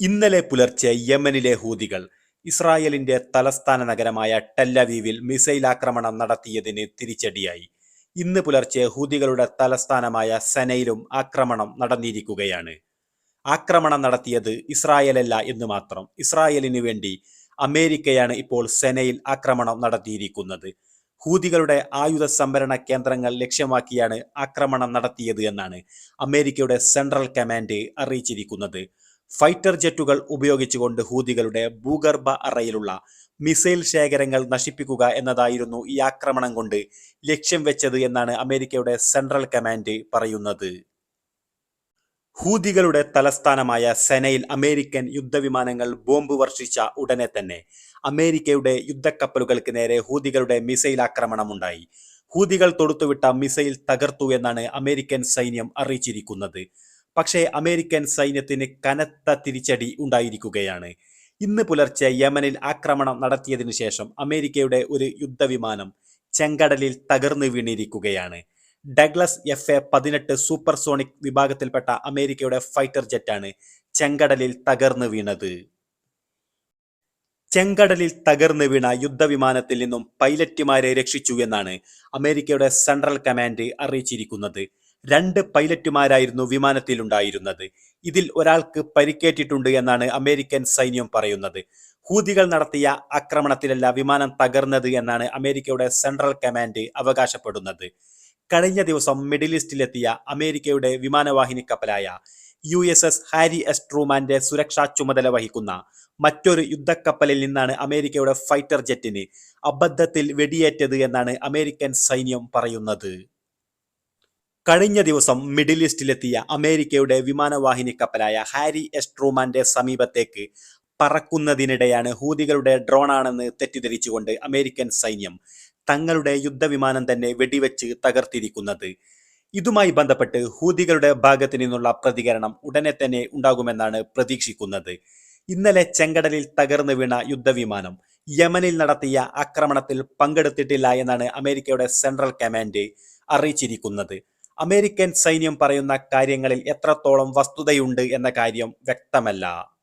ഇന്നലെ പുലർച്ചെ യമനിലെ ഹൂതികൾ ഇസ്രായേലിന്റെ തലസ്ഥാന നഗരമായ ടെല്ലവീവിൽ മിസൈൽ ആക്രമണം നടത്തിയതിന് തിരിച്ചടിയായി. ഇന്ന് പുലർച്ചെ ഹൂതികളുടെ തലസ്ഥാനമായ സെനയിലും ആക്രമണം നടന്നിരിക്കുകയാണ്. ആക്രമണം നടത്തിയത് ഇസ്രായേലല്ല എന്ന് മാത്രം. ഇസ്രായേലിന് വേണ്ടി അമേരിക്കയാണ് ഇപ്പോൾ സെനയിൽ ആക്രമണം നടത്തിയിരിക്കുന്നത്. ഹൂതികളുടെ ആയുധ സംഭരണ കേന്ദ്രങ്ങൾ ലക്ഷ്യമാക്കിയാണ് ആക്രമണം നടത്തിയത് എന്നാണ് അമേരിക്കയുടെ സെൻട്രൽ കമാൻഡ് അറിയിച്ചിരിക്കുന്നത്. ഫൈറ്റർ ജെറ്റുകൾ ഉപയോഗിച്ചുകൊണ്ട് ഹൂതികളുടെ ഭൂഗർഭ അറയിലുള്ള മിസൈൽ ശേഖരങ്ങൾ നശിപ്പിക്കുക എന്നതായിരുന്നു ഈ ആക്രമണം കൊണ്ട് ലക്ഷ്യം വെച്ചത് എന്നാണ് അമേരിക്കയുടെ സെൻട്രൽ കമാൻഡ് പറയുന്നത്. ഹൂതികളുടെ തലസ്ഥാനമായ സെനയിൽ അമേരിക്കൻ യുദ്ധവിമാനങ്ങൾ ബോംബ് വർഷിച്ച ഉടനെ തന്നെ അമേരിക്കയുടെ യുദ്ധക്കപ്പലുകൾക്ക് നേരെ ഹൂതികളുടെ മിസൈൽ ആക്രമണമുണ്ടായി. ഹൂതികൾ തൊടുത്തുവിട്ട മിസൈൽ തകർത്തു എന്നാണ് അമേരിക്കൻ സൈന്യം അറിയിച്ചിരിക്കുന്നത്. പക്ഷേ അമേരിക്കൻ സൈന്യത്തിന് കനത്ത തിരിച്ചടി ഉണ്ടായിരിക്കുകയാണ്. ഇന്ന് പുലർച്ചെ യമനിൽ ആക്രമണം നടത്തിയതിനു ശേഷം അമേരിക്കയുടെ ഒരു യുദ്ധവിമാനം ചെങ്കടലിൽ തകർന്നു വീണിരിക്കുകയാണ്. ഡഗ്ലസ് എഫ് എ പതിനെട്ട് സൂപ്പർസോണിക് വിഭാഗത്തിൽപ്പെട്ട അമേരിക്കയുടെ ഫൈറ്റർ ജെറ്റാണ് ചെങ്കടലിൽ തകർന്നു വീണത്. ചെങ്കടലിൽ തകർന്നു വീണ യുദ്ധവിമാനത്തിൽ നിന്നും പൈലറ്റുമാരെ രക്ഷിച്ചു എന്നാണ് അമേരിക്കയുടെ സെൻട്രൽ കമാൻഡ് അറിയിച്ചിരിക്കുന്നത്. രണ്ട് പൈലറ്റുമാരായിരുന്നു വിമാനത്തിലുണ്ടായിരുന്നത്. ഇതിൽ ഒരാൾക്ക് പരിക്കേറ്റിട്ടുണ്ട് എന്നാണ് അമേരിക്കൻ സൈന്യം പറയുന്നത്. ഹൂതികൾ നടത്തിയ ആക്രമണത്തിലല്ല വിമാനം തകർന്നത് എന്നാണ് അമേരിക്കയുടെ സെൻട്രൽ കമാൻഡ് അവകാശപ്പെടുന്നത്. കഴിഞ്ഞ ദിവസം മിഡിൽ ഈസ്റ്റിലെത്തിയ അമേരിക്കയുടെ വിമാനവാഹിനി കപ്പലായ U S S Harry S ട്രൂമാന്റെ സുരക്ഷാ ചുമതല വഹിക്കുന്ന മറ്റൊരു യുദ്ധക്കപ്പലിൽ നിന്നാണ് അമേരിക്കയുടെ ഫൈറ്റർ ജെറ്റിന് അബദ്ധത്തിൽ വെടിയേറ്റത് എന്നാണ് അമേരിക്കൻ സൈന്യം പറയുന്നത്. കഴിഞ്ഞ ദിവസം മിഡിൽ ഈസ്റ്റിലെത്തിയ അമേരിക്കയുടെ വിമാനവാഹിനി കപ്പലായ ഹാരി എസ്. ട്രൂമാന്റെ സമീപത്തേക്ക് പറക്കുന്നതിനിടെയാണ് ഹൂതികളുടെ ഡ്രോണാണെന്ന് തെറ്റിദ്ധരിച്ചുകൊണ്ട് അമേരിക്കൻ സൈന്യം തങ്ങളുടെ യുദ്ധവിമാനം തന്നെ വെടിവെച്ച് തകർത്തിരിക്കുന്നത്. ഇതുമായി ബന്ധപ്പെട്ട് ഹൂതികളുടെ ഭാഗത്തു നിന്നുള്ള പ്രതികരണം ഉടനെ തന്നെ ഉണ്ടാകുമെന്നാണ് പ്രതീക്ഷിക്കുന്നത്. ഇന്നലെ ചെങ്കടലിൽ തകർന്നു വീണ യുദ്ധവിമാനം യമനിൽ നടത്തിയ ആക്രമണത്തിൽ പങ്കെടുത്തിട്ടില്ല എന്നാണ് അമേരിക്കയുടെ സെൻട്രൽ കമാൻഡ് അറിയിച്ചിരിക്കുന്നത്. അമേരിക്കൻ സൈന്യം പറയുന്ന കാര്യങ്ങളിൽ എത്രത്തോളം വസ്തുതയുണ്ട് എന്ന കാര്യം വ്യക്തമല്ല.